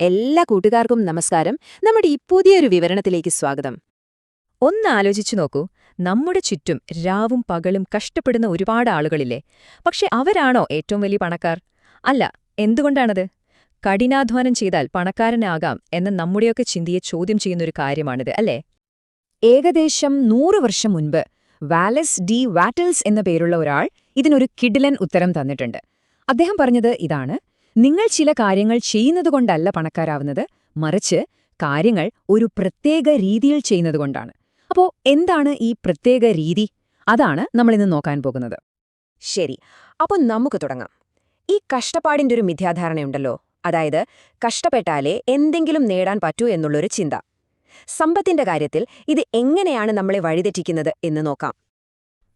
എല്ലാ കൂട്ടുകാർക്കും നമസ്കാരം. നമ്മുടെ ഈ പുതിയൊരു വിവരണത്തിലേക്ക് സ്വാഗതം. ഒന്ന് ആലോചിച്ചു നോക്കൂ. നമ്മുടെ ചുറ്റും രാവും പകലും കഷ്ടപ്പെടുന്ന ഒരുപാട് ആളുകളില്ലേ? പക്ഷെ അവരാണോ ഏറ്റവും വലിയ പണക്കാർ? അല്ല എന്തുകൊണ്ടാണത്? കഠിനാധ്വാനം ചെയ്താൽ പണക്കാരനാകാം എന്ന നമ്മുടെയൊക്കെ ചിന്തയെ ചോദ്യം ചെയ്യുന്നൊരു കാര്യമാണിത് അല്ലേ? ഏകദേശം നൂറ് വർഷം മുൻപ് വാലസ് ഡി വാറ്റൽസ് എന്ന പേരുള്ള ഒരാൾ ഇതിനൊരു കിഡിലൻ ഉത്തരം തന്നിട്ടുണ്ട്. അദ്ദേഹം പറഞ്ഞത് ഇതാണ്. നിങ്ങൾ ചില കാര്യങ്ങൾ ചെയ്യുന്നതുകൊണ്ടല്ല പണക്കാരാവുന്നത്. മറിച്ച് കാര്യങ്ങൾ ഒരു പ്രത്യേക രീതിയിൽ ചെയ്യുന്നതുകൊണ്ടാണ്. അപ്പോൾ എന്താണ് ഈ പ്രത്യേക രീതി? അതാണ് നമ്മളിന്ന് നോക്കാൻ പോകുന്നത്. ശരി അപ്പോൾ നമുക്ക് തുടങ്ങാം. ഈ കഷ്ടപ്പാടിന്റെ ഒരു മിഥ്യാധാരണയുണ്ടല്ലോ. അതായത് കഷ്ടപ്പെട്ടാലേ എന്തെങ്കിലും നേടാൻ പറ്റൂ എന്നുള്ളൊരു ചിന്ത. സമ്പത്തിന്റെ കാര്യത്തിൽ ഇത് എങ്ങനെയാണ് നമ്മളെ വഴിതെറ്റിക്കുന്നത് എന്ന് നോക്കാം.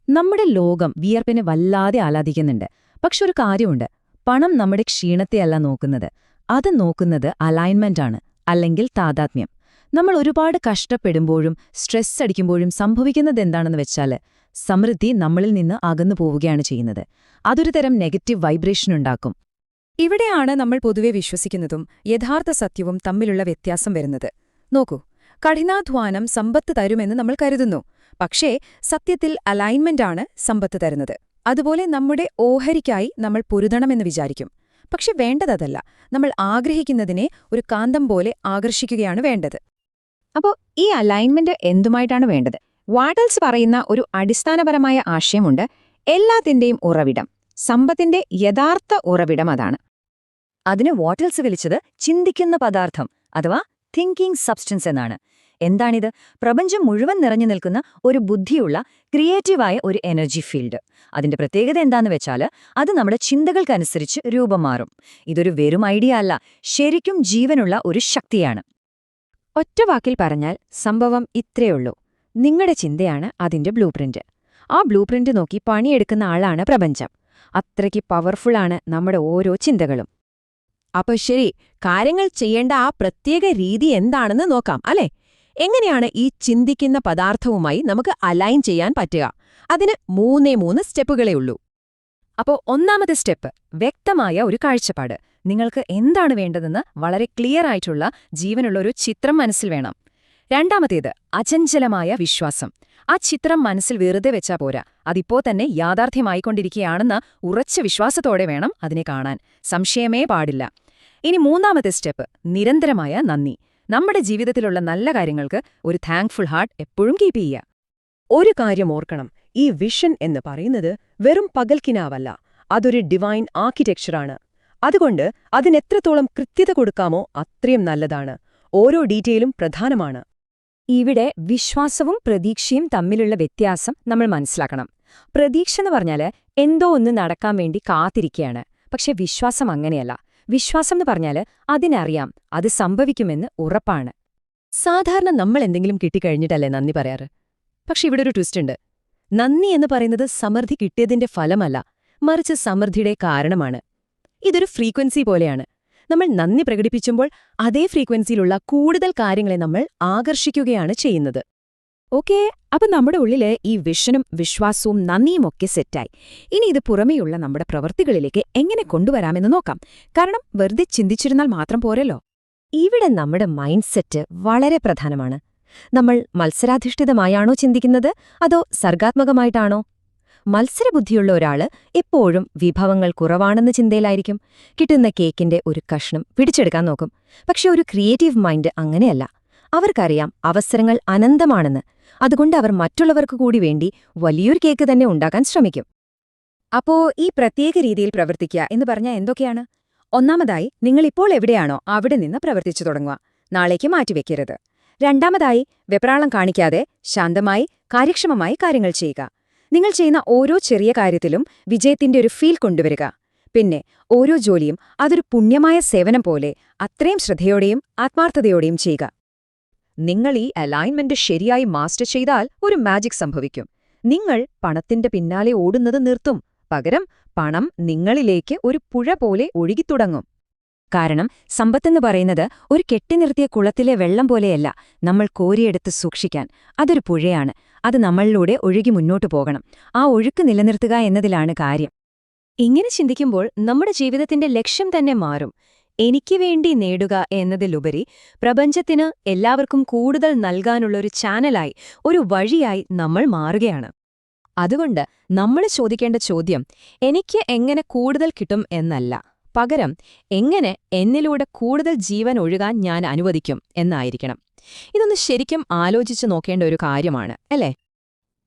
നമ്മുടെ ലോകം വിയർപ്പിനെ വല്ലാതെ ആലാദിക്കുന്നുണ്ട്. പക്ഷെ ഒരു കാര്യമുണ്ട്. പണം നമ്മുടെ ക്ഷീണത്തെയല്ല നോക്കുന്നത്. അത് നോക്കുന്നത് അലൈൻമെന്റാണ് അല്ലെങ്കിൽ താതാത്മ്യം. നമ്മൾ ഒരുപാട് കഷ്ടപ്പെടുമ്പോഴും സ്ട്രെസ് അടിക്കുമ്പോഴും സംഭവിക്കുന്നത് എന്താണെന്ന് വെച്ചാൽ സമൃദ്ധി നമ്മളിൽ നിന്ന് അകന്നു പോവുകയാണ് ചെയ്യുന്നത്. അതൊരു തരം നെഗറ്റീവ് വൈബ്രേഷൻ ഉണ്ടാക്കും. ഇവിടെയാണ് നമ്മൾ പൊതുവെ വിശ്വസിക്കുന്നതും യഥാർത്ഥ സത്യവും തമ്മിലുള്ള വ്യത്യാസം വരുന്നത്. നോക്കൂ കഠിനാധ്വാനം സമ്പത്ത് തരുമെന്ന് നമ്മൾ കരുതുന്നു. പക്ഷേ സത്യത്തിൽ അലൈൻമെന്റാണ് സമ്പത്ത് തരുന്നത്. അതുപോലെ നമ്മുടെ ഓഹരിക്കായി നമ്മൾ പൊരുതണമെന്ന് വിചാരിക്കും. പക്ഷെ വേണ്ടതല്ല നമ്മൾ ആഗ്രഹിക്കുന്നതിനെ ഒരു കാന്തം പോലെ ആകർഷിക്കുകയാണ് വേണ്ടത്. അപ്പോൾ ഈ അലൈൻമെന്റ് എന്തുമായിട്ടാണ് വേണ്ടത്? വാട്ടൽസ് പറയുന്ന ഒരു അടിസ്ഥാനപരമായ ആശയമുണ്ട്. എല്ലാത്തിന്റെയും ഉറവിടം. സമ്പത്തിന്റെ യഥാർത്ഥ ഉറവിടം അതാണ്. അതിന് വാട്ടൽസ് വിളിച്ചത് ചിന്തിക്കുന്ന പദാർത്ഥം അഥവാ തിങ്കിങ് സബ്സ്റ്റൻസ് എന്നാണ്. എന്താണിത്? പ്രപഞ്ചം മുഴുവൻ നിറഞ്ഞു നിൽക്കുന്ന ഒരു ബുദ്ധിയുള്ള ക്രിയേറ്റീവായ ഒരു എനർജി ഫീൽഡ്. അതിന്റെ പ്രത്യേകത എന്താന്ന് വെച്ചാൽ അത് നമ്മുടെ ചിന്തകൾക്കനുസരിച്ച് രൂപം മാറും. ഇതൊരു വെറും ഐഡിയ അല്ല ശരിക്കും ജീവനുള്ള ഒരു ശക്തിയാണ്. ഒറ്റ വാക്കിൽ പറഞ്ഞാൽ സംഭവം ഇത്രയുള്ളൂ നിങ്ങളുടെ ചിന്തയാണ് അതിന്റെ ബ്ലൂ ആ ബ്ലൂ നോക്കി പണിയെടുക്കുന്ന ആളാണ് പ്രപഞ്ചം. അത്രയ്ക്ക് പവർഫുള്ളാണ് നമ്മുടെ ഓരോ ചിന്തകളും. അപ്പോൾ ശരി കാര്യങ്ങൾ ചെയ്യേണ്ട ആ പ്രത്യേക രീതി എന്താണെന്ന് നോക്കാം അല്ലേ? എങ്ങനെയാണ് ഈ ചിന്തിക്കുന്ന പദാർത്ഥവുമായി നമുക്ക് അലൈൻ ചെയ്യാൻ പറ്റുക? അതിന് മൂന്നേ മൂന്ന് സ്റ്റെപ്പുകളേ ഉള്ളൂ. അപ്പോൾ ഒന്നാമത്തെ സ്റ്റെപ്പ് വ്യക്തമായ ഒരു കാഴ്ചപ്പാട്. നിങ്ങൾക്ക് എന്താണ് വേണ്ടതെന്ന് വളരെ ക്ലിയർ ആയിട്ടുള്ള ജീവനുള്ള ഒരു ചിത്രം മനസ്സിൽ വേണം. രണ്ടാമത്തേത് അചഞ്ചലമായ വിശ്വാസം. ആ ചിത്രം മനസ്സിൽ വെറുതെ വെച്ചാ പോരാ. അതിപ്പോ തന്നെ യാഥാർത്ഥ്യമായിക്കൊണ്ടിരിക്കുകയാണെന്ന ഉറച്ച വിശ്വാസത്തോടെ വേണം അതിനെ കാണാൻ. സംശയമേ പാടില്ല. ഇനി മൂന്നാമത്തെ സ്റ്റെപ്പ് നിരന്തരമായ നന്ദി. നമ്മുടെ ജീവിതത്തിലുള്ള നല്ല കാര്യങ്ങൾക്ക് ഒരു താങ്ക്ഫുൾ ഹാർട്ട് എപ്പോഴും കീപ്പ് ചെയ്യുക. ഒരു കാര്യം ഓർക്കണം. ഈ വിഷൻ എന്ന് പറയുന്നത് വെറും പകൽക്കിനാവല്ല. അതൊരു ഡിവൈൻ ആർക്കിടെക്ചറാണ് അതുകൊണ്ട് അതിനെത്രത്തോളം കൃത്യത കൊടുക്കാമോ അത്രയും നല്ലതാണ്. ഓരോ ഡീറ്റെയിലും പ്രധാനമാണ്. ഇവിടെ വിശ്വാസവും പ്രതീക്ഷയും തമ്മിലുള്ള വ്യത്യാസം നമ്മൾ മനസ്സിലാക്കണം. പ്രതീക്ഷ എന്ന് പറഞ്ഞാൽ എന്തോ ഒന്ന് നടക്കാൻ വേണ്ടി കാത്തിരിക്കുകയാണ് പക്ഷെ വിശ്വാസം അങ്ങനെയല്ല. വിശ്വാസം എന്ന് പറഞ്ഞാൽ അതിനറിയാം അത് സംഭവിക്കുമെന്ന് ഉറപ്പാണ്. സാധാരണ നമ്മൾ എന്തെങ്കിലും കിട്ടിക്കഴിഞ്ഞിട്ടല്ലേ നന്ദി പറയാറ്? പക്ഷെ ഇവിടെ ഒരു ട്വിസ്റ്റ് ഉണ്ട്. നന്ദി എന്ന് പറയുന്നത് സമൃദ്ധി കിട്ടിയതിന്റെ ഫലമല്ല മറിച്ച് സമൃദ്ധിയുടെ കാരണമാണ്. ഇതൊരു ഫ്രീക്വൻസി പോലെയാണ്. നമ്മൾ നന്ദി പ്രകടിപ്പിച്ചുമ്പോൾ അതേ ഫ്രീക്വൻസിയിലുള്ള കൂടുതൽ കാര്യങ്ങളെ നമ്മൾ ആകർഷിക്കുകയാണ് ചെയ്യുന്നത്. ഓക്കേ അപ്പം നമ്മുടെ ഉള്ളിൽ ഈ വിഷനും വിശ്വാസവും നന്ദിയും ഒക്കെ സെറ്റായി. ഇനി ഇത് പുറമേയുള്ള നമ്മുടെ പ്രവൃത്തികളിലേക്ക് എങ്ങനെ കൊണ്ടുവരാമെന്ന് നോക്കാം. കാരണം വെറുതെ ചിന്തിച്ചിരുന്നാൽ മാത്രം പോരല്ലോ. ഇവിടെ നമ്മുടെ മൈൻഡ് സെറ്റ് വളരെ പ്രധാനമാണ്. നമ്മൾ മത്സരാധിഷ്ഠിതമായാണോ ചിന്തിക്കുന്നത് അതോ സർഗാത്മകമായിട്ടാണോ? മത്സരബുദ്ധിയുള്ള ഒരാൾ എപ്പോഴും വിഭവങ്ങൾ കുറവാണെന്ന ചിന്തയിലായിരിക്കും. കിട്ടുന്ന കേക്കിന്റെ ഒരു കഷ്ണം പിടിച്ചെടുക്കാൻ നോക്കും. പക്ഷെ ഒരു ക്രിയേറ്റീവ് മൈൻഡ് അങ്ങനെയല്ല. അവർക്കറിയാം അവസരങ്ങൾ അനന്തമാണെന്ന്. അതുകൊണ്ട് അവർ മറ്റുള്ളവർക്ക് കൂടി വേണ്ടി വലിയൊരു കേക്ക് തന്നെ ഉണ്ടാക്കാൻ ശ്രമിക്കും. അപ്പോ ഈ പ്രത്യേക രീതിയിൽ പ്രവർത്തിക്കുക എന്ന് പറഞ്ഞാൽ എന്തൊക്കെയാണ്? ഒന്നാമതായി നിങ്ങളിപ്പോൾ എവിടെയാണോ അവിടെ നിന്ന് പ്രവർത്തിച്ചു തുടങ്ങുക. നാളേക്ക് മാറ്റിവെക്കരുത് രണ്ടാമതായി വെപ്രാളം കാണിക്കാതെ ശാന്തമായി കാര്യക്ഷമമായി കാര്യങ്ങൾ ചെയ്യുക. നിങ്ങൾ ചെയ്യുന്ന ഓരോ ചെറിയ കാര്യത്തിലും വിജയത്തിന്റെ ഒരു ഫീൽ കൊണ്ടുവരിക. പിന്നെ ഓരോ ജോലിയും അതൊരു പുണ്യമായ സേവനം പോലെ അത്രയും ശ്രദ്ധയോടെയും ആത്മാർത്ഥതയോടെയും ചെയ്യുക. നിങ്ങൾ ഈ അലൈൻമെന്റ് ശരിയായി മാസ്റ്റർ ചെയ്താൽ ഒരു മാജിക് സംഭവിക്കും. നിങ്ങൾ പണത്തിന്റെ പിന്നാലെ ഓടുന്നത് നിർത്തും. പകരം പണം നിങ്ങളിലേക്ക് ഒരു പുഴ പോലെ ഒഴുകിത്തുടങ്ങും. കാരണം സമ്പത്തെന്ന് പറയുന്നത് ഒരു കെട്ടിനിർത്തിയ കുളത്തിലെ വെള്ളം പോലെയല്ല നമ്മൾ കോരിയെടുത്ത് സൂക്ഷിക്കാൻ. അതൊരു പുഴയാണ്. അത് നമ്മളിലൂടെ ഒഴുകി മുന്നോട്ടു പോകണം. ആ ഒഴുക്ക് നിലനിർത്തുക എന്നതിലാണ് കാര്യം. ഇങ്ങനെ ചിന്തിക്കുമ്പോൾ നമ്മുടെ ജീവിതത്തിന്റെ ലക്ഷ്യം തന്നെ മാറും. എനിക്ക് വേണ്ടി നേടുക എന്നതിലുപരി പ്രപഞ്ചത്തിന് എല്ലാവർക്കും കൂടുതൽ നൽകാനുള്ളൊരു ചാനലായി ഒരു വഴിയായി നമ്മൾ മാറുകയാണ്. അതുകൊണ്ട് നമ്മൾ ചോദിക്കേണ്ട ചോദ്യം എനിക്ക് എങ്ങനെ കൂടുതൽ കിട്ടും എന്നല്ല. പകരം എങ്ങനെ എന്നിലൂടെ കൂടുതൽ ജീവൻ ഒഴുകാൻ ഞാൻ അനുവദിക്കും എന്നായിരിക്കണം. ഇതൊന്ന് ശരിക്കും ആലോചിച്ചു നോക്കേണ്ട ഒരു കാര്യമാണ് അല്ലേ?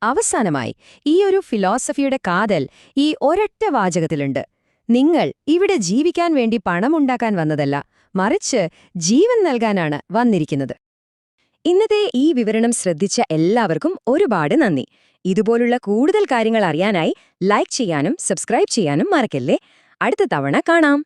അവസാനമായി ഈ ഒരു ഫിലോസഫിയുടെ കാതൽ ഈ ഒരൊറ്റ വാചകത്തിലുണ്ട്. നിങ്ങൾ ഇവിടെ ജീവിക്കാൻ വേണ്ടി പണമുണ്ടാക്കാൻ വന്നതല്ല മറിച്ച് ജീവൻ നൽകാനാണ് വന്നിരിക്കുന്നത്. ഇന്നത്തെ ഈ വിവരണം ശ്രദ്ധിച്ച എല്ലാവർക്കും ഒരുപാട് നന്ദി. ഇതുപോലുള്ള കൂടുതൽ കാര്യങ്ങൾ അറിയാനായി ലൈക്ക് ചെയ്യാനും സബ്സ്ക്രൈബ് ചെയ്യാനും മറക്കല്ലേ? അടുത്ത തവണ കാണാം.